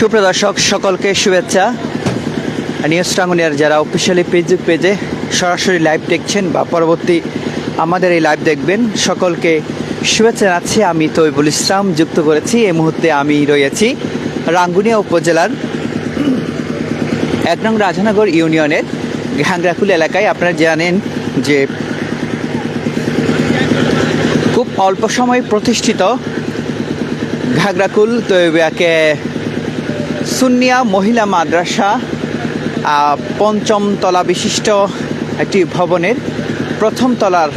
সুপ্রদর্শক, সকলকে শুভেচ্ছা। নিউজ টাঙ্গুনিয়ার যারা অফিসিয়ালি ফেসবুক পেজে সরাসরি লাইভ দেখছেন বা পরবর্তী আমাদের এই লাইভ দেখবেন, সকলকে শুভেচ্ছা জানাচ্ছি। আমি তৈবুল ইসলাম, যুক্ত করেছি। এই মুহূর্তে আমি রয়েছি রাঙ্গুনিয়া উপজেলার এক নং রাজানগর ইউনিয়নের ঘাংরাকুল এলাকায়। আপনারা জানেন যে খুব অল্প সময় প্রতিষ্ঠিত ঘাগরাকুল তৈবাকে সুন্নিয়া মহিলা মাদ্রাসা পঞ্চম তলা বিশিষ্ট একটি ভবনের প্রথম তলার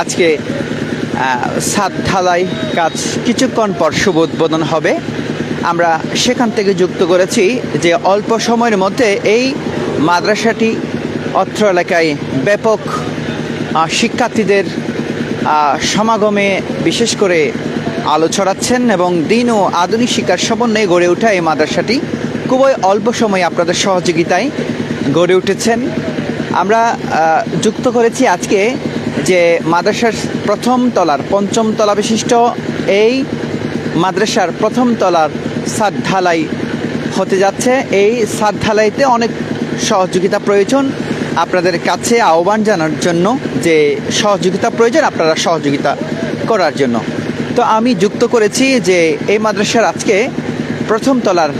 আজকে ছাদ ঢালাই কাজ কিছুক্ষণ পর শুভ উদ্বোধন হবে। আমরা সেখান থেকে যুক্ত করেছি যে অল্প সময়ের মধ্যে এই মাদ্রাসাটি অত্র এলাকায় ব্যাপক শিক্ষার্থীদের সমাগমে বিশেষ করে আলো ছড়াচ্ছেন এবং দিন ও আধুনিক শিক্ষার সমন্বয়ে গড়ে ওঠা এই মাদ্রাসাটি খুবই অল্প সময়ে আপনাদের সহযোগিতায় গড়ে উঠেছেন। আমরা যুক্ত করেছি আজকে যে মাদ্রাসার প্রথম তলার, পঞ্চম তলা বিশিষ্ট এই মাদ্রাসার প্রথম তলার সাদ ঢালাই হতে যাচ্ছে। এই সাদ ঢালাইতে অনেক সহযোগিতা প্রয়োজন। আপনাদের কাছে আহ্বান জানার জন্য যে সহযোগিতা প্রয়োজন, আপনারা সহযোগিতা করার জন্য। তো আমি যুক্ত করেছি যে এই মাদ্রাসার আজকে প্রথম তলার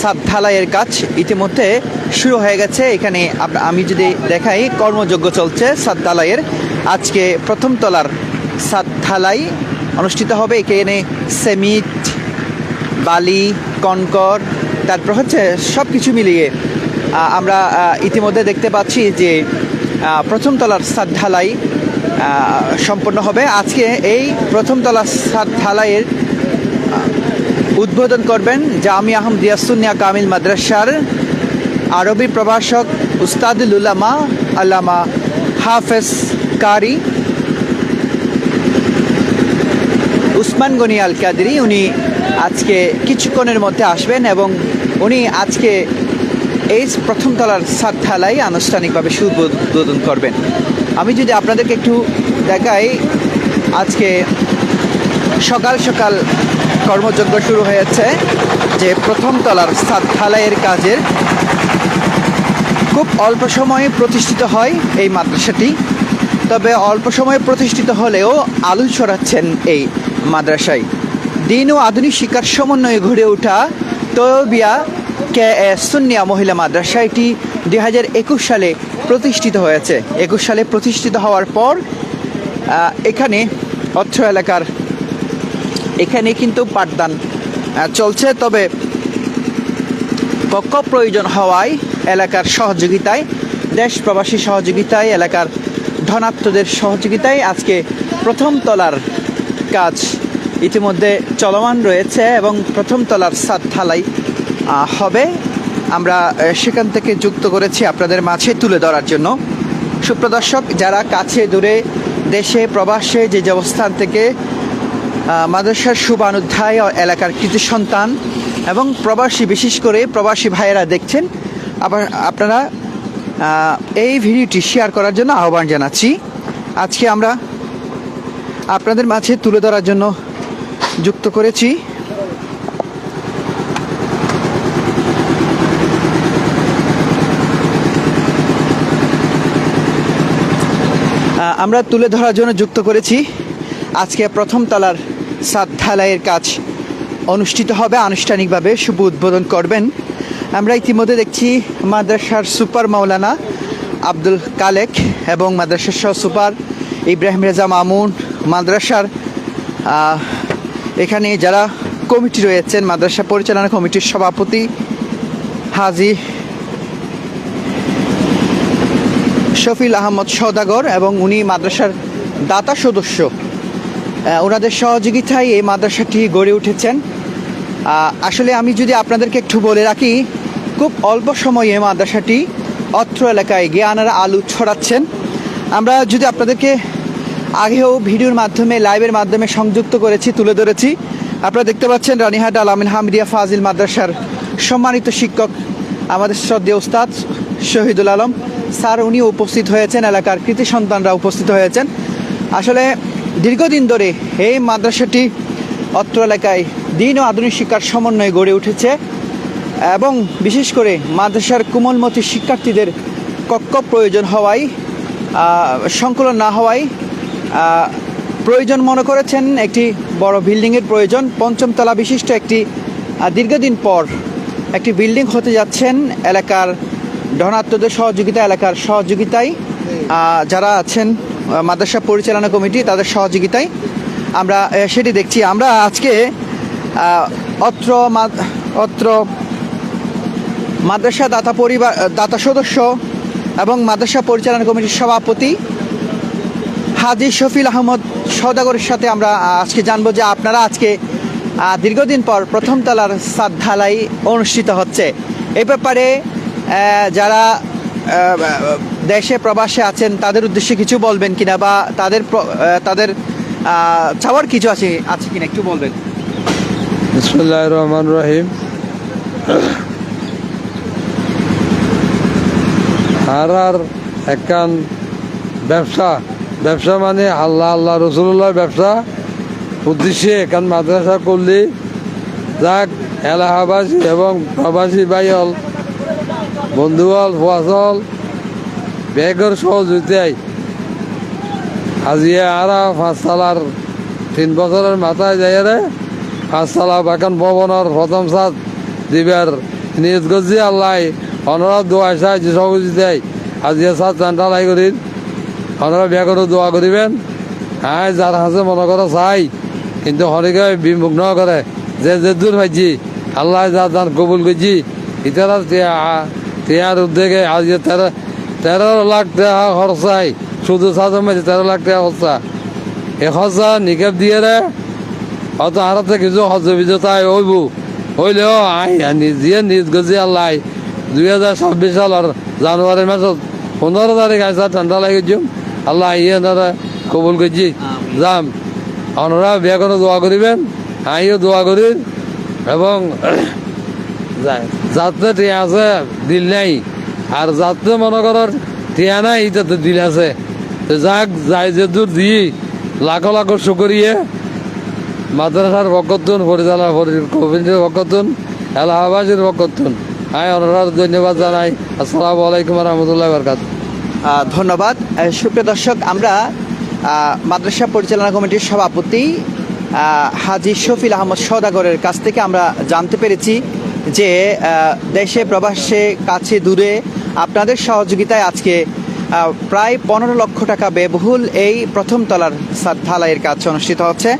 সাদ ঢালাইয়ের কাজ ইতিমধ্যে শুরু হয়ে গেছে। এখানে আমি যদি দেখাই কর্মযোগ্য চলছে সাদ ঢালাইয়ের। আজকে প্রথম তলার সাত ঢালাই অনুষ্ঠিত হবে। এখানে সেমিট, বালি, কনকর, তারপর হচ্ছে সব কিছু মিলিয়ে আমরা ইতিমধ্যে দেখতে পাচ্ছি যে প্রথম তলার সাদ ঢালাই সম্পন্ন হবে। আজকে এই প্রথম তলার সাদ ঢালাইয়ের উদ্বোধন করবেন জামি আহমদিয়া সুনিয়া কামিল মাদ্রাসার আরবি প্রভাষক উস্তাদুল উলামা আল্লামা হাফেজ কারি, উসমান গনি আল কাদেরি উনি আজকে কিছুক্ষণের মধ্যে আসবেন এবং উনি আজকে এই প্রথম তলার সাত ঢালাই আনুষ্ঠানিকভাবে সুউদ্বোধন করবেন। আমি যদি আপনাদেরকে একটু দেখাই, আজকে সকাল সকাল কর্মযজ্ঞ শুরু হয়েছে, যে প্রথম তলার সাত কাজের। খুব অল্প সময়ে প্রতিষ্ঠিত হয় এই মাদ্রাসাটি, তবে অল্প সময়ে প্রতিষ্ঠিত হলেও আলু ছড়াচ্ছেন এই মাদ্রাসায়। দিন ও আধুনিক শিক্ষার সমন্বয়ে গড়ে ওঠা তৈবিয়া কে এস সুন্নিয়া মহিলা মাদ্রাসা, এটি দুই হাজার একুশ সালে প্রতিষ্ঠিত হয়েছে। একুশ সালে প্রতিষ্ঠিত হওয়ার পর এখানে অর্থ এলাকার এখানে কিন্তু পাঠদান চলছে। তবে কক্ষ প্রয়োজন হওয়ায় এলাকার সহযোগিতায় দেশ প্রবাসী সহযোগিতায় এলাকার ধনাত্মদের সহযোগিতায় আজকে প্রথম তলার কাজ ইতিমধ্যে চলমান রয়েছে এবং প্রথম তলার সাত আহ, হবে। আমরা সেখান থেকে যুক্ত করেছি আপনাদের মাঝে তুলে ধরার জন্য। সুপ্রদর্শক যারা কাছে দূরে, দেশে, প্রবাসে যে অবস্থান থেকে মাদ্রাসার শুভানুধ্যায় এলাকার কৃতি সন্তান এবং প্রবাসী, বিশেষ করে প্রবাসী ভাইয়েরা দেখছেন, আবার আপনারা এই ভিডিওটি শেয়ার করার জন্য আহ্বান জানাচ্ছি। আজকে আমরা আপনাদের মাঝে তুলে ধরার জন্য যুক্ত করেছি। আমরা তুলে ধরার জন্য যুক্ত করেছি। আজকে প্রথম তলার সাত ঢালাইয়ের কাজ অনুষ্ঠিত হবে। আনুষ্ঠানিকভাবে শুভ উদ্বোধন করবেন। আমরা ইতিমধ্যে দেখছি মাদ্রাসার সুপার মাওলানা আব্দুল কালেক এবং মাদ্রাসার সহ সুপার ইব্রাহিম রেজা মামুন মাদ্রাসার এখানে যারা কমিটি রয়েছেন, মাদ্রাসা পরিচালনা কমিটির সভাপতি হাজি শফিল আহমদ সদাগর এবং উনি মাদ্রাসার দাতা সদস্য। ওনাদের সহযোগিতায় এই মাদ্রাসাটি গড়ে উঠেছেন। আসলে আমি যদি আপনাদেরকে একটু বলে রাখি, খুব অল্প সময়ে এই মাদ্রাসাটি অত্র এলাকায় জ্ঞানারা আলু ছড়াচ্ছেন। আমরা যদি আপনাদেরকে আগেও ভিডিওর মাধ্যমে, লাইভের মাধ্যমে সংযুক্ত করেছি, তুলে ধরেছি, আপনারা দেখতে পাচ্ছেন রানীহাট আল আমিন হামিদিয়া ফাজিল মাদ্রাসার সম্মানিত শিক্ষক, আমাদের শ্রদ্ধেয় উস্তাদ শহীদুল আলম। স্যার, উনি উপস্থিত হয়েছেন, এলাকার কৃতি সন্তানরা উপস্থিত হয়েছেন। আসলে দীর্ঘদিন ধরে এই মাদ্রাসাটি অত্র এলাকায় দিন ও আধুনিক শিক্ষার সমন্বয়ে গড়ে উঠেছে এবং বিশেষ করে মাদ্রাসার কোমলমতি শিক্ষার্থীদের কক্ষ প্রয়োজন হওয়ায় সংকুলন না হওয়ায় প্রয়োজন মনে করেছেন একটি বড় বিল্ডিংয়ের প্রয়োজন। পঞ্চম তলা বিশিষ্ট একটি দীর্ঘদিন পর একটি বিল্ডিং হতে যাচ্ছেন এলাকার ধনাত্মদের সহযোগিতা এলাকার সহযোগিতায় যারা আছেন মাদ্রাসা পরিচালনা কমিটি, তাদের সহযোগিতায় আমরা সেটি দেখছি। আমরা আজকে অত্র অত্র মাদ্রাসা দাতা পরিবার, দাতা সদস্য এবং মাদ্রাসা পরিচালনা কমিটির সভাপতি হাজি শফিল আহমদ সৌদাগরের সাথে আমরা আজকে জানব যে আপনারা আজকে দীর্ঘদিন পর প্রথম তলার সাদ ঢালাই অনুষ্ঠিত হচ্ছে। এ ব্যাপারে যারা দেশে প্রবাসে আছেন, তাদের উদ্দেশ্যে কিছু বলবেন কিনা বা তাদের তাদের চাওয়ার কিছু আছে আছে কিনা একটু বলবেন? রহমান রহিম। আর একখান ব্যবসা। ব্যবসা মানে আল্লাহ আল্লাহ, রসুল্লাহ ব্যবসা। উদ্দেশ্যে এখান মাদ্রাসা করলে। যাক এলাহাবাসী এবং প্রবাসী বাইল বন্ধুবল ফসল ব্যাগের সহযোগিতায় আজিয়ে আরা পাঁচ সালার তিন বছরের মাথায় যাই রে পাঁচতলা বাগান ভবনের প্রথম সাত দিবার নিজ গজি আল্লাহ অনরা দোয়া সাহায্য সহযোগিতায় আজি সাত চান্টালাই করি অনরা বিয়া করে দোয়া করিবেন। হ্যাঁ যার হাসে মনে করে চাই। কিন্তু হরিকে বিমুখ ন করে। যে যে দূর পাইছি আল্লাহ যা দান কবুল করছি ইতারা তিয়ার উদ্যোগে আজ তেরো তেরো লাখ টাকা খরচাই শুধু সাজম তেরো লাখ টাকা খরচা এ খরচা নিকেপ দিয়ে রে। অত আরাতে কিছু সহযোগিতাই হইব। হইলেও আই নিজে নিজ গজি আল্লাহ দুই হাজার ছাব্বিশ সালের জানুয়ারি মাসত পনেরো তারিখ আসা ঠান্ডা লাগিয়েছি আল্লাহ ইয়ে দাদা কবুল করছি। যাম। আপনারা বিয়া করে দোয়া করিবেন। আইও দোয়া করি এবং যায়। যাতে টিয়া আছে, দিল নাই। আর যাতে মনে করার টিয়া নাই, এটাতে দিল আছে। যাক, যাই যে দিই লাখো লাখো শুকরিয়ে। মাদ্রাসার পক্ষতুন পরিচালনা কমিটির পক্ষতুন এলাহাবাসীর পক্ষতুন আমি অনুরাধ ধন্যবাদ জানাই। আসসালামু আলাইকুম রহমতুল্লাহ বরকাত ধন্যবাদ। সুপ্রিয় দর্শক, আমরা মাদ্রাসা পরিচালনা কমিটির সভাপতি হাজি শফিল আহমদ সদাগরের কাছ থেকে আমরা জানতে পেরেছি যে দেশে, প্রবাসে, কাছে, দূরে আপনাদের সহযোগিতায় আজকে প্রায় পনেরো লক্ষ টাকা ব্যয়বহুল এই প্রথম তলার ঢালাইয়ের কাজ অনুষ্ঠিত হচ্ছে।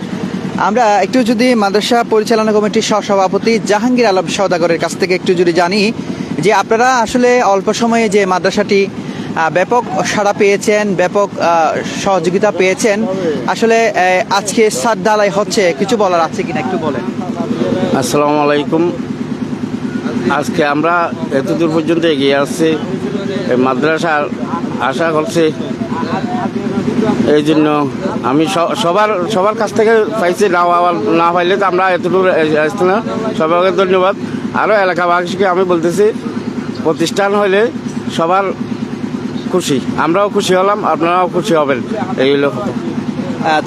আমরা একটু যদি মাদ্রাসা পরিচালনা কমিটির সহসভাপতি জাহাঙ্গীর আলম সওদাগরের কাছ থেকে একটু যদি জানি যে আপনারা আসলে অল্প সময়ে যে মাদ্রাসাটি ব্যাপক সাড়া পেয়েছেন, ব্যাপক সহযোগিতা পেয়েছেন, আসলে আজকে সাদ ডালাই হচ্ছে, কিছু বলার আছে কিনা একটু বলেন। আসসালামু আলাইকুম। আজকে আমরা এত দূর পর্যন্ত এগিয়ে আসছি মাদ্রাসা আশা করছি এই জন্য আমি সবার সবার কাছ থেকে পাইছি না না পাইলে তো আমরা এতটুকু আসছি না। সবাইকে ধন্যবাদ। আরও এলাকাবাসীকে আমি বলতেছি, প্রতিষ্ঠান হলে সবার খুশি। আমরাও খুশি হলাম, আপনারাও খুশি হবেন। এই হলো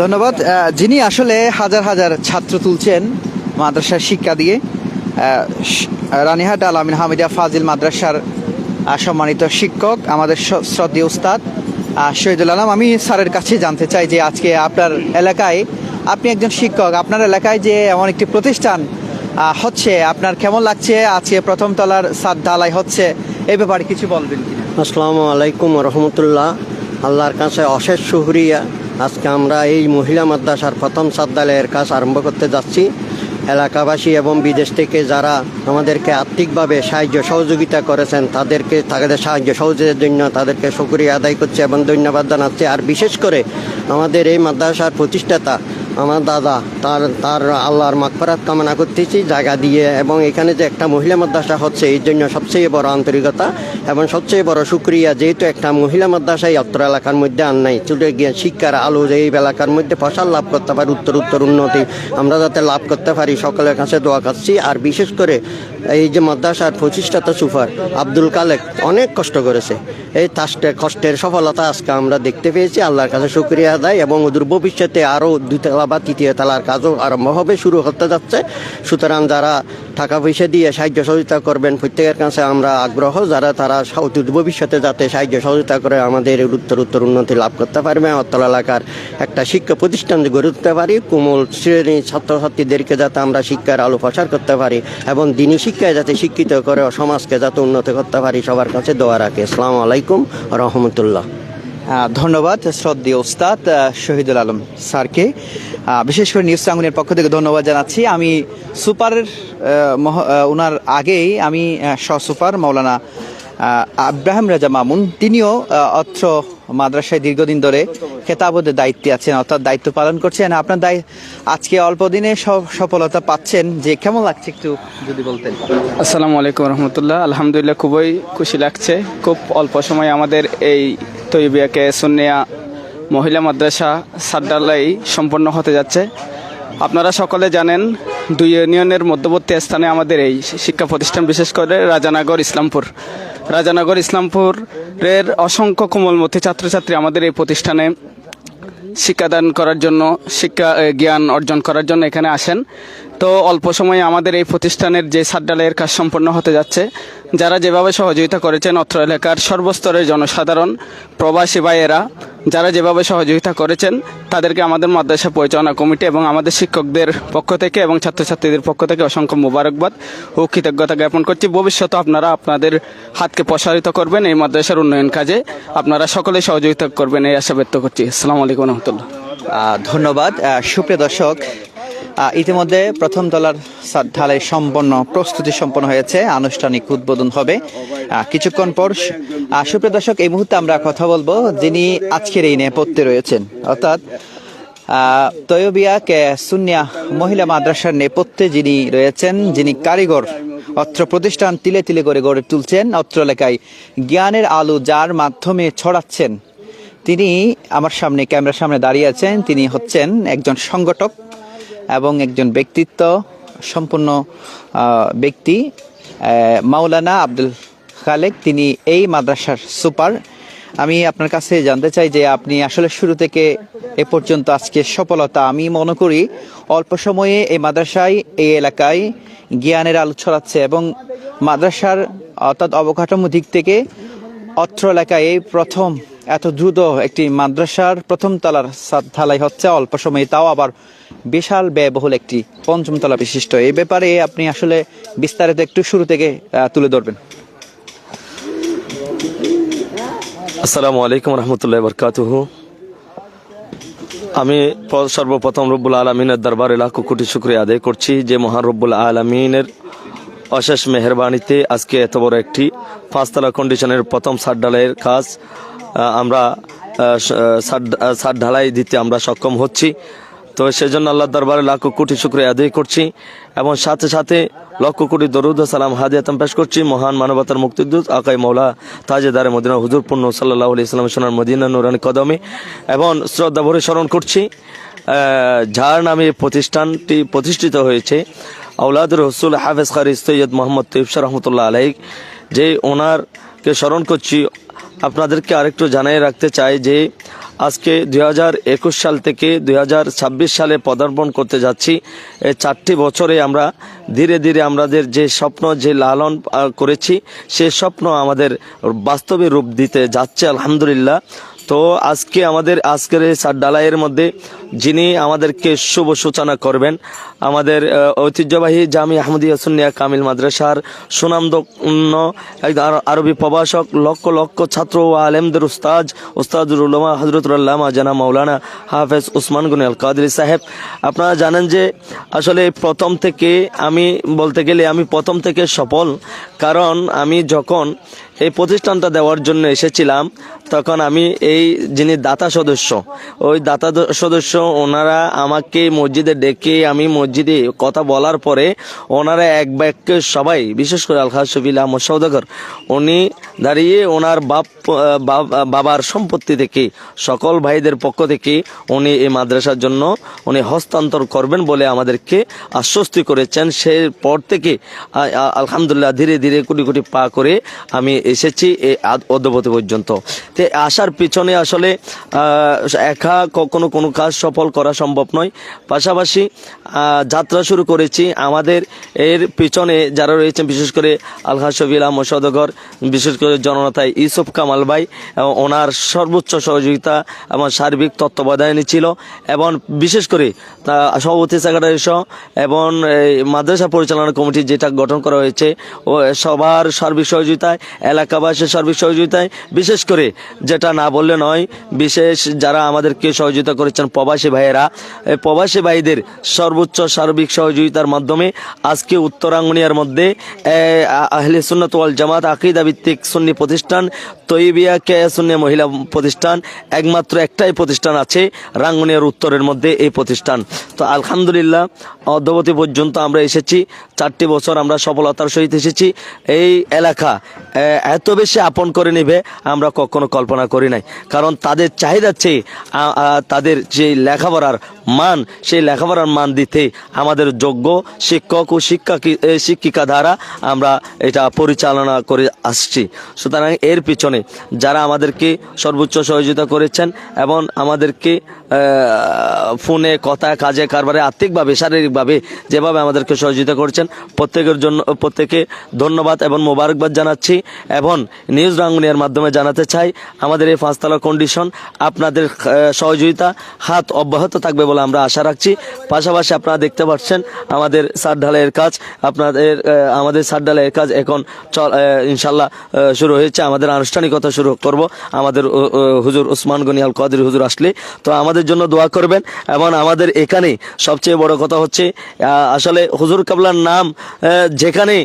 ধন্যবাদ। যিনি আসলে হাজার হাজার ছাত্র তুলছেন মাদ্রাসার শিক্ষা দিয়ে রানীহাট আল আমিন হামিদা ফাজিল মাদ্রাসার সম্মানিত শিক্ষক, আমাদের শ্রদ্ধেয় উস্তাদ শহীদুল আলম, আমি স্যারের কাছে জানতে চাই যে আজকে আপনার এলাকায়, আপনি একজন শিক্ষক, আপনার এলাকায় যে এমন একটি প্রতিষ্ঠান হচ্ছে, আপনার কেমন লাগছে? আজকে প্রথম তলার সাদ ঢালাই হচ্ছে, এ ব্যাপারে কিছু বলবেন আসসালামু আলাইকুম রহমতুল্লাহ। আল্লাহর কাছে অশেষ শুহরিয়া আজকে আমরা এই মহিলা মাদ্রাসার প্রথম সাদ্দালয়ের কাজ আরম্ভ করতে যাচ্ছি। এলাকাবাসী এবং বিদেশ থেকে যারা আমাদেরকে আর্থিকভাবে সাহায্য, সহযোগিতা করেছেন, তাদেরকে তাদের সাহায্য সহযোগের জন্য তাদেরকে শুকরিয়া আদায় করছে এবং ধন্যবাদ জানাচ্ছে। আর বিশেষ করে আমাদের এই মাদ্রাসার প্রতিষ্ঠাতা আমার দাদা, তার তার আল্লাহর মাকফরাত কামনা করতেছি, জায়গা দিয়ে এবং এখানে যে একটা মহিলা মাদ্রাসা হচ্ছে, এই জন্য সবচেয়ে বড় আন্তরিকতা এবং সবচেয়ে বড় সুক্রিয়া যেহেতু একটা মহিলা মাদ্রাসা এই অত্র এলাকার মধ্যে আর নাই। চলে গিয়ে শিক্ষার আলো যে এই এলাকার মধ্যে ফসল লাভ করতে পারি, উত্তর উত্তর উন্নতি আমরা যাতে লাভ করতে পারি, সকলের কাছে দোয়া করছি। আর বিশেষ করে এই যে মাদ্রাসার প্রতিষ্ঠাতা সুফার আব্দুল কালেক অনেক কষ্ট করেছে। এই তাস্টে কষ্টের সফলতা আজকে আমরা দেখতে পেয়েছি। আল্লাহর কাছে শুক্রিয়া আদায় এবং ওদের ভবিষ্যতে আরও দুতলা তালা বা তৃতীয় তালার কাজও আরম্ভ হবে, শুরু হতে যাচ্ছে। সুতরাং যারা টাকা পয়সা দিয়ে সাহায্য সহযোগিতা করবেন। প্রত্যেকের কাছে আমরা আগ্রহ যারা তারা ভবিষ্যতে যাতে সাহায্য সহযোগিতা করে আমাদের উত্তর উত্তর উন্নতি লাভ করতে পারবে। অত্তল এলাকার একটা শিক্ষা প্রতিষ্ঠান গড়ে তুলতে পারি। কোমল শ্রেণির ছাত্রছাত্রীদেরকে যাতে আমরা শিক্ষার আলো প্রসার করতে পারি এবং দিনী শিক্ষায় যাতে শিক্ষিত করে সমাজকে যাতে উন্নত করতে পারি সবার কাছে দোয়া রাখে। আসসালামু আলাইকুম রহমতুল্লাহ। ধন্যবাদ শ্রদ্ধেয় ওস্তাদ শহীদুল আলম স্যারকে। বিশেষ করে নিউজ টাঙ্গুনের পক্ষ থেকে ধন্যবাদ জানাচ্ছি। আমি সুপারের ওনার আগেই আমি সুপার মৌলানা আব্রাহিম রাজা মামুন, তিনিও অত্র মাদ্রাসায় দীর্ঘদিন ধরে খেতাবদের দায়িত্বে আছেন, অর্থাৎ দায়িত্ব পালন করছেন। আপনার দায়, আজকে অল্প দিনে সফলতা পাচ্ছেন। যে কেমন লাগছে একটু যদি বলতেন? আসসালামু আলাইকুম রহমতুল্লাহ। আলহামদুলিল্লাহ, খুবই খুশি লাগছে। খুব অল্প সময় আমাদের এই তৈবিয়াকে সুন্নিয়া মহিলা মাদ্রাসা সাড্ডালাই সম্পন্ন হতে যাচ্ছে। আপনারা সকলে জানেন, দুই ইউনিয়নের মধ্যবর্তী স্থানে আমাদের এই শিক্ষা প্রতিষ্ঠান, বিশেষ করে রাজানগর, ইসলামপুর। রাজানগর, ইসলামপুরের অসংখ্য কোমলমতি ছাত্রছাত্রী আমাদের এই প্রতিষ্ঠানে শিক্ষাদান করার জন্য, শিক্ষা জ্ঞান অর্জন করার জন্য এখানে আসেন। তো অল্প সময়ে আমাদের এই প্রতিষ্ঠানের যে সাড্ডালয়ের কাজ সম্পন্ন হতে যাচ্ছে, যারা যেভাবে সহযোগিতা করেছেন অত্র এলাকার সর্বস্তরের জনসাধারণ, প্রবাসী ভাইয়েরা, যারা যেভাবে সহযোগিতা করেছেন, তাদেরকে আমাদের মাদ্রাসা পরিচালনা কমিটি এবং আমাদের শিক্ষকদের পক্ষ থেকে এবং ছাত্রছাত্রীদের পক্ষ থেকে অসংখ্য মোবারকবাদ ও কৃতজ্ঞতা জ্ঞাপন করছি। ভবিষ্যতে আপনারা আপনাদের হাতকে প্রসারিত করবেন এই মাদ্রাসার উন্নয়ন কাজে। আপনারা সকলে সহযোগিতা করবেন এই আশা ব্যক্ত করছি। আসসালামু আলাইকুম রহমতুল্লাহ। ধন্যবাদ। সুপ্রিয় দর্শক ইতিমধ্যে প্রথম তলার ঢালাই সম্পন্ন প্রস্তুতি সম্পন্ন হয়েছে আনুষ্ঠানিক উদ্বোধন হবে। কিছুক্ষণ পর সুপ্রিয় দর্শক এই মুহূর্তে আমরা কথা বলব যিনি আজকের এই নেপথ্যে রয়েছেন। অর্থাৎ আহ, তৈয়বিয়া কে সুনিয়া মহিলা মাদ্রাসার নেপথ্যে যিনি রয়েছেন যিনি কারিগর অত্র প্রতিষ্ঠান তিলে তিলে করে গড়ে তুলছেন অত্র এলাকায় জ্ঞানের আলো যার মাধ্যমে ছড়াচ্ছেন তিনি আমার সামনে ক্যামেরার সামনে দাঁড়িয়ে আছেন। তিনি হচ্ছেন একজন সংগঠক এবং একজন ব্যক্তিত্ব, সম্পূর্ণ ব্যক্তি মাওলানা আব্দুল খালেক। তিনি এই মাদ্রাসার সুপার। আমি আপনার কাছে জানতে চাই যে আপনি আসলে শুরু থেকে এ পর্যন্ত আজকে সফলতা, আমি মনে করি অল্প সময়ে এই মাদ্রাসায়, এই এলাকায় জ্ঞানের আলো ছড়াচ্ছে এবং মাদ্রাসার অর্থাৎ অবকাঠামো দিক থেকে অত্র এলাকায় এই প্রথম এত দ্রুত একটি মাদ্রাসার প্রথম তলার ঢালাই হচ্ছে অল্প সময়ে, তাও আবার বিশাল ব্যয়বহুল একটি পঞ্চম তলা বিশিষ্ট। এই ব্যাপারে আপনি আসলে বিস্তারিত একটু শুরু থেকে তুলে ধরবেন। আসসালামু আলাইকুম রহমতুল্লাহ বরকাতুহ। আমি সর্বপ্রথম রব্বুল আলমিনের দরবারে লাখো কোটি শুক্রিয়া আদায় করছি যে মহান রব্বুল আলমিনের অশেষ মেহরবানিতে আজকে এত বড় একটি পাঁচতলা কন্ডিশনের প্রথম ঢালাইয়ের কাজ আমরা আহ, স- আহ, সাত- আহ, সাত ঢালাই দিতে আমরা সক্ষম হচ্ছি। তো সেজন্য আল্লাহ দরবারে লাখো কোটি শুক্রিয়া আদায় করছি এবং সাথে সাথে লক্ষ কোটি দরুদ সালাম হাদিয়াতাম পেশ করছি। মহান মানবতার মুক্তিদূত আকাই মৌলা তাজেদারে মদিনা হুজুর পূর্ণ সাল্লাহ আলি ইসলাম সোনার মদিনা নুরানি কদমে এবং শ্রদ্ধা ভরে স্মরণ করছি। যার নামে প্রতিষ্ঠানটি প্রতিষ্ঠিত হয়েছে আউলাদুর রসুল হাফেজ খারিজ সৈয়দ মোহাম্মদ তৈবশা রহমতুল্লাহ আলাই যে ওনারকে স্মরণ করছি আপনাদেরকে আরেকটু জানিয়ে রাখতে চাই যে আজকে দুই হাজার একুশ সাল থেকে দুই হাজার ছাব্বিশ সালে পদার্পণ করতে যাচ্ছি। এই চারটি বছরে আমরা ধীরে ধীরে আমাদের যে স্বপ্ন, যে লালন করেছি, সে স্বপ্ন আমাদের বাস্তবে রূপ দিতে যাচ্ছে, আলহামদুলিল্লাহ। তো আজকে আমাদের, আজকের এই সাত ডালাইয়ের মধ্যে যিনি আমাদেরকে শুভ সূচনা করবেন, আমাদের ঐতিহ্যবাহী জামি আহমদিয়া সুন্নিয়া কামিল মাদ্রাসার সুনামদন্য আরবি প্রভাষক, লক্ষ লক্ষ ছাত্র ও আলেমদের উস্তাজ উস্তাদুল উলমা হজরতুল্লামা জানা মৌলানা হাফেজ উসমান গুনি আল কাদরি সাহেব। আপনারা জানেন যে আসলে প্রথম থেকে আমি বলতে গেলে আমি প্রথম থেকে সফল, কারণ আমি যখন এই প্রতিষ্ঠানটা দেওয়ার জন্য এসেছিলাম তখন আমি এই যিনি দাতা সদস্য, ওই দাতা সদস্য ওনারা আমাকে মসজিদে ডেকে আমি মসজিদে কথা বলার পরে ওনারা এক বাক্যে সবাই, বিশেষ করে আলহাজ শফিল আহমদ সৌদাগর উনি দাঁড়িয়ে ওনার বাপ বাবার সম্পত্তি থেকে, সকল ভাইদের পক্ষ থেকে উনি এই মাদ্রাসার জন্য উনি হস্তান্তর করবেন বলে আমাদেরকে আশ্বস্তি করেছেন। সে পর থেকে আলহামদুলিল্লাহ ধীরে ধীরে কোটি কোটি পা করে আমি এসেছি এই অদ্যবতী পর্যন্ত। তো আসার পিছনে আসলে একা কখনো কোনো কাজ সফল করা সম্ভব নয়। পাশাপাশি যাত্রা শুরু করেছি। আমাদের এর পিছনে যারা রয়েছেন, বিশেষ করে আলহাসবিলা মোসাদগর বিশেষ করে জননেতায় ইউসুফ কামাল ভাই ওনার সর্বোচ্চ সহযোগিতা এবং সার্বিক তত্ত্বাবধানে ছিল। এবং বিশেষ করে, তা সভাপতি সেক্রেটারি সহ, এবং মাদ্রাসা পরিচালনা কমিটি যেটা গঠন করা হয়েছে, ও সবার সার্বিক সহযোগিতায়, এলাকাবাসীর সার্বিক সহযোগিতায়, বিশেষ করে যেটা না বললে নয়, বিশেষ যারা আমাদেরকে সহযোগিতা করেছেন প্রবাসী ভাইয়েরা প্রবাসী ভাইদের সর্বোচ্চ সার্বিক সহযোগিতার মাধ্যমে আজকে উত্তরাঙ্গনিয়ার মধ্যে আহলে সুন্নত ওয়াল জামাত আকিদা ভিত্তিক সুন্নি প্রতিষ্ঠান, তৈবিয়া কে সুন্নি মহিলা প্রতিষ্ঠান, একমাত্র একটাই প্রতিষ্ঠান আছে রাঙ্গুনিয়ার উত্তরের মধ্যে এই প্রতিষ্ঠান। তো আলহামদুলিল্লাহ, অদ্যবধি পর্যন্ত আমরা এসেছি। চারটি বছর আমরা সফলতার সহিত এসেছি। এই এলাকা এত বেশি আপন করে নেবে আমরা কখনো কল্পনা করি নাই। কারণ তাদের চাহিদার চেয়ে তাদের যে লেখাপড়ার মান, সেই লেখাপড়ার মান দিতে আমাদের যোগ্য শিক্ষক ও শিক্ষা শিক্ষিকা দ্বারা আমরা এটা পরিচালনা করে আসছি। সুতরাং এর পিছনে যারা আমাদেরকে সর্বোচ্চ সহযোগিতা করেছেন এবং আমাদেরকে ফোনে কথা, কাজে, কারবারে, আর্থিকভাবে, শারীরিকভাবে যেভাবে আমাদেরকে সহযোগিতা করছেন, প্রত্যেকের জন্য, প্রত্যেকে ধন্যবাদ এবং মোবারকবাদ জানাচ্ছি এবং নিউজ রাঙ্গুনিয়ার মাধ্যমে জানাতে চাই, আমাদের এই পাঁচতলা কন্ডিশন আপনাদের সহযোগিতা হাত অব্যাহত থাকবে বলে আমরা আশা রাখছি। পাশাপাশি আপনারা দেখতে পাচ্ছেন আমাদের সার ঢালাইয়ের কাজ। আপনাদের আমাদের সার ঢালাইয়ের কাজ এখন চল ইনশাল্লাহ শুরু হয়েছে। আমাদের আনুষ্ঠানিকতা শুরু করব। আমাদের হুজুর উসমান গনি আল কাদের হুজুর আসলে। তো আমাদের জন্য দোয়া করবেন এবং আমাদের এখানে সবচেয়ে বড় কথা হচ্ছে আসলে হুজুর কাবলার নাম যেখানে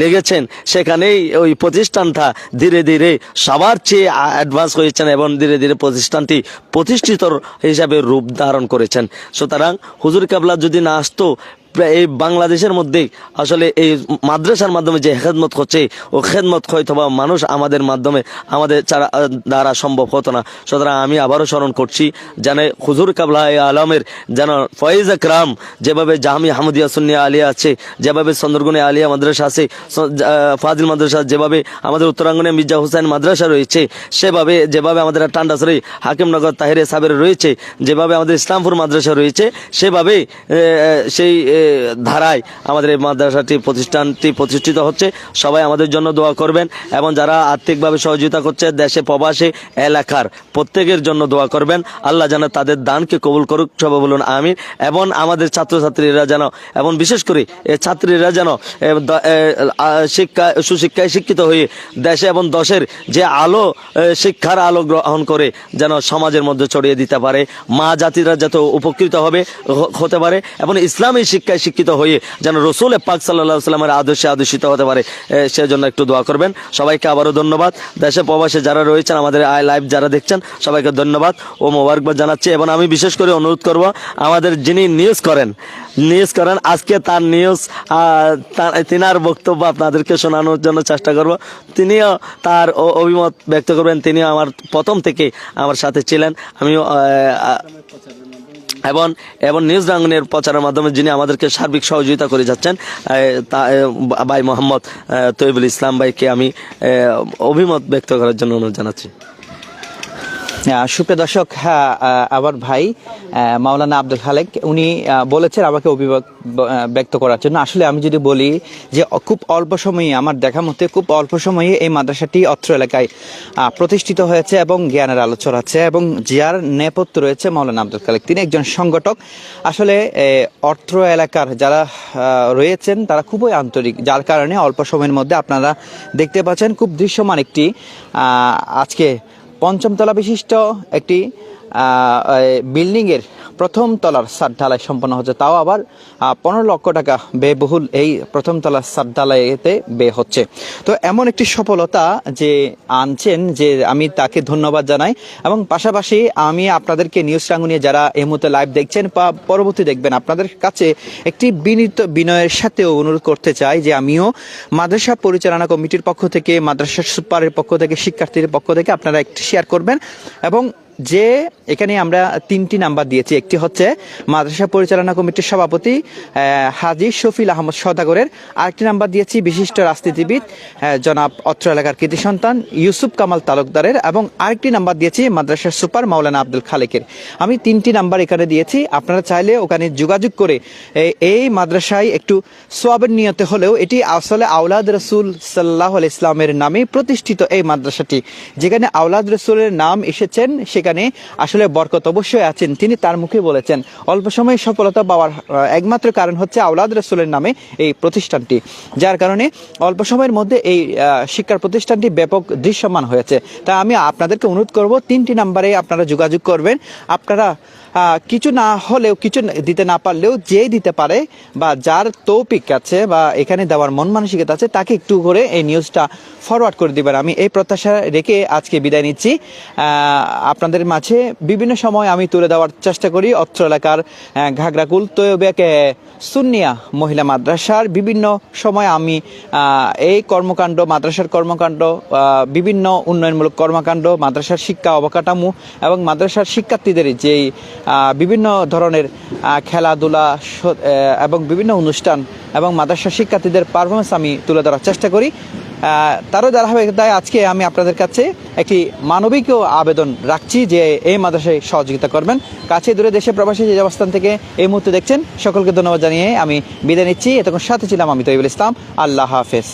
লেগেছেন, সেখানেই ওই প্রতিষ্ঠানটা ধীরে ধীরে সবার চেয়ে অ্যাডভান্স হয়েছেন এবং ধীরে ধীরে প্রতিষ্ঠানটি প্রতিষ্ঠিত হিসাবে রূপ ধারণ করেছেন। সুতরাং হুজুর কাবলা যদি না আসতো এই বাংলাদেশের মধ্যে আসলে এই মাদ্রাসার মাধ্যমে যে খেদমত হচ্ছে, ও খেদমত হয়তো বা মানুষ আমাদের মাধ্যমে, আমাদের দ্বারা সম্ভব হতো না। সুতরাং আমি আবারও স্মরণ করছি, যেন হুজুর কাবলা আলমের যেন ফয়েজ একরাম যেভাবে জামি হামদিয়া সুন্নিয়া আলিয়া আছে, যেভাবে চন্দ্রগুনে আলিয়া মাদ্রাসা আছে ফাজিল মাদ্রাসা যেভাবে আমাদের উত্তরাঙ্গনে মির্জা হুসাইন মাদ্রাসা রয়েছে, সেভাবে, যেভাবে আমাদের টান্ডাসরি হাকিমনগর তাহিরে সাবের রয়েছে, যেভাবে আমাদের ইসলামপুর মাদ্রাসা রয়েছে, সেভাবে সেই ধারায় আমাদের এই মাদ্রাসাটি প্রতিষ্ঠানটি প্রতিষ্ঠিত হচ্ছে। সবাই আমাদের জন্য দোয়া করবেন এবং যারা আর্থিকভাবে সহযোগিতা করছে দেশে প্রবাসে এলাকার প্রত্যেকের জন্য দোয়া করবেন। আল্লাহ যেন তাদের দানকে কবুল করুক, সবাই বলুন আমিন। এবং আমাদের ছাত্রছাত্রীরা যেন এবং বিশেষ করে ছাত্রীরা যেন শিক্ষা, সুশিক্ষায় শিক্ষিত হয়ে দেশে এবং দশের যে আলো শিক্ষার আলো গ্রহণ করে যেন সমাজের মধ্যে ছড়িয়ে দিতে পারে। মা জাতিরা যত উপকৃত হবে হতে পারে। এবং ইসলামী শিক্ষায় শিক্ষিত হয়ে যেন রসুল পাক সাল্লাহ সাল্লামের আদর্শে আদর্শিত হতে পারে সেজন্য একটু দোয়া করবেন। সবাইকে আবারও ধন্যবাদ। দেশে প্রবাসে যারা রয়েছেন, আমাদের আই লাইভ যারা দেখছেন, সবাইকে ধন্যবাদ ও মোবারকবাদ জানাচ্ছি। এবং আমি বিশেষ করে অনুরোধ করব, আমাদের যিনি নিউজ করেন নিউজ করেন, আজকে তার নিউজ তিনার বক্তব্য আপনাদেরকে শোনানোর জন্য চেষ্টা করব। তিনিও তার অভিমত ব্যক্ত করবেন। তিনিও আমার প্রথম থেকে আমার সাথে ছিলেন। আমিও এবং এবং নিউজ রাঙ্গনের প্রচারের মাধ্যমে যিনি আমাদেরকে সার্বিক সহযোগিতা করে যাচ্ছেন তা ভাই মোহাম্মদ তৈবুল ইসলাম ভাইকে আমি অভিমত ব্যক্ত করার জন্য অনুরোধ জানাচ্ছি। সুপ্রিয় দর্শক হ্যাঁ আবার ভাই মাওলানা আব্দুল খালেক, উনি বলেছেন আমাকে অভিভাবক ব্যক্ত করার জন্য। আসলে আমি যদি বলি যে, খুব অল্প সময়ে, আমার দেখা মতে খুব অল্প সময়ে এই মাদ্রাসাটি অত্র এলাকায় প্রতিষ্ঠিত হয়েছে এবং জ্ঞানের আলো ছড়াচ্ছে এবং যার নেপথ্য রয়েছে মাওলানা আব্দুল খালেক। তিনি একজন সংগঠক। আসলে অত্র এলাকার যারা রয়েছেন, তারা খুবই আন্তরিক। যার কারণে অল্প সময়ের মধ্যে আপনারা দেখতে পাচ্ছেন খুব দৃশ্যমান একটি আজকে পঞ্চমতলা বিশিষ্ট একটি বিল্ডিং এর প্রথম তলার সাত ঢালাই সম্পন্ন হচ্ছে। তাও আবার পনেরো লক্ষ টাকা ব্যয়বহুল এই প্রথম তলার সাত ঢালাইতে ব্যয় হচ্ছে। তো এমন একটি সফলতা যে আনছেন যে আমি তাকে ধন্যবাদ জানাই। এবং পাশাপাশি আমি আপনাদেরকে নিউজ রাঙ্গুনিয়ে যারা এই মুহূর্তে লাইভ দেখছেন বা পরবর্তী দেখবেন, আপনাদের কাছে একটি বিনীত বিনয়ের সাথেও অনুরোধ করতে চাই যে আমিও মাদ্রাসা পরিচালনা কমিটির পক্ষ থেকে, মাদ্রাসা সুপারের পক্ষ থেকে, শিক্ষার্থীদের পক্ষ থেকে আপনারা একটি শেয়ার করবেন। এবং যে এখানে আমরা তিনটি নাম্বার দিয়েছি। একটি হচ্ছে মাদ্রাসা পরিচালনা কমিটির সভাপতি হাজি শফিল আহমদ সদাগরের আরেকটি নাম্বার দিয়েছি বিশিষ্ট রাজনীতিবিদ জনাব অত্র এলাকার কৃতি সন্তান ইউসুফ কামাল তালুকদারের এবং আরেকটি নাম্বার দিয়েছি মাদ্রাসার সুপার মাওলানা আব্দুল খালেকের। আমি তিনটি নাম্বার এখানে দিয়েছি। আপনারা চাইলে ওখানে যোগাযোগ করে এই মাদ্রাসায় একটু সোয়াবের নিয়তে হলেও এটি আসলে আউলাদ রসুল সাল্লাহ ইসলামের নামে প্রতিষ্ঠিত এই মাদ্রাসাটি। যেখানে আউলাদ রসুলের নাম এসেছেন, সেখানে আসলে বরকত অবশ্যই আছেন। তিনি তার মুখে বলেছেন, অল্প সময়ে সফলতা পাওয়ার একমাত্র কারণ হচ্ছে আওলাদ রসুলের নামে এই প্রতিষ্ঠানটি। যার কারণে অল্প সময়ের মধ্যে এই শিক্ষার প্রতিষ্ঠানটি ব্যাপক দৃশ্যমান হয়েছে। তা আমি আপনাদেরকে অনুরোধ করব, তিনটি নাম্বারে আপনারা যোগাযোগ করবেন। আপনারা কিছু না হলেও, কিছু দিতে না পারলেও যে দিতে পারে বা যার তৌপিক আছে বা এখানে দেওয়ার মন মানসিকতা আছে, তাকে একটু করে এই নিউজটা ফরওয়ার্ড করে দিবেন। আমি এই প্রত্যাশা রেখে আজকে বিদায় নিচ্ছি। আপনাদের মাঝে বিভিন্ন সময় আমি তুলে দেওয়ার চেষ্টা করি অত্র এলাকার ঘাগরাকুল তৈবেকে সুন্নিয়া মহিলা মাদ্রাসার বিভিন্ন সময় আমি এই কর্মকাণ্ড, মাদ্রাসার কর্মকাণ্ড বিভিন্ন উন্নয়নমূলক কর্মকাণ্ড, মাদ্রাসার শিক্ষা অবকাঠামো এবং মাদ্রাসার শিক্ষার্থীদের যেই বিভিন্ন ধরনের খেলাধুলা এবং বিভিন্ন অনুষ্ঠান এবং মাদ্রাসার শিক্ষার্থীদের পারফরমেন্স আমি তুলে ধরার চেষ্টা করি। তারও ধারাবাহিকতায় আজকে আমি আপনাদের কাছে একটি মানবিক আবেদন রাখছি যে এই মাদ্রাসায় সহযোগিতা করবেন। কাছে দূরে দেশে প্রবাসী যে অবস্থান থেকে এই মুহূর্তে দেখছেন, সকলকে ধন্যবাদ জানিয়ে আমি বিদায় নিচ্ছি। এতক্ষণ সাথে ছিলাম আমি তৈবুল ইসলাম। আল্লাহ হাফেজ।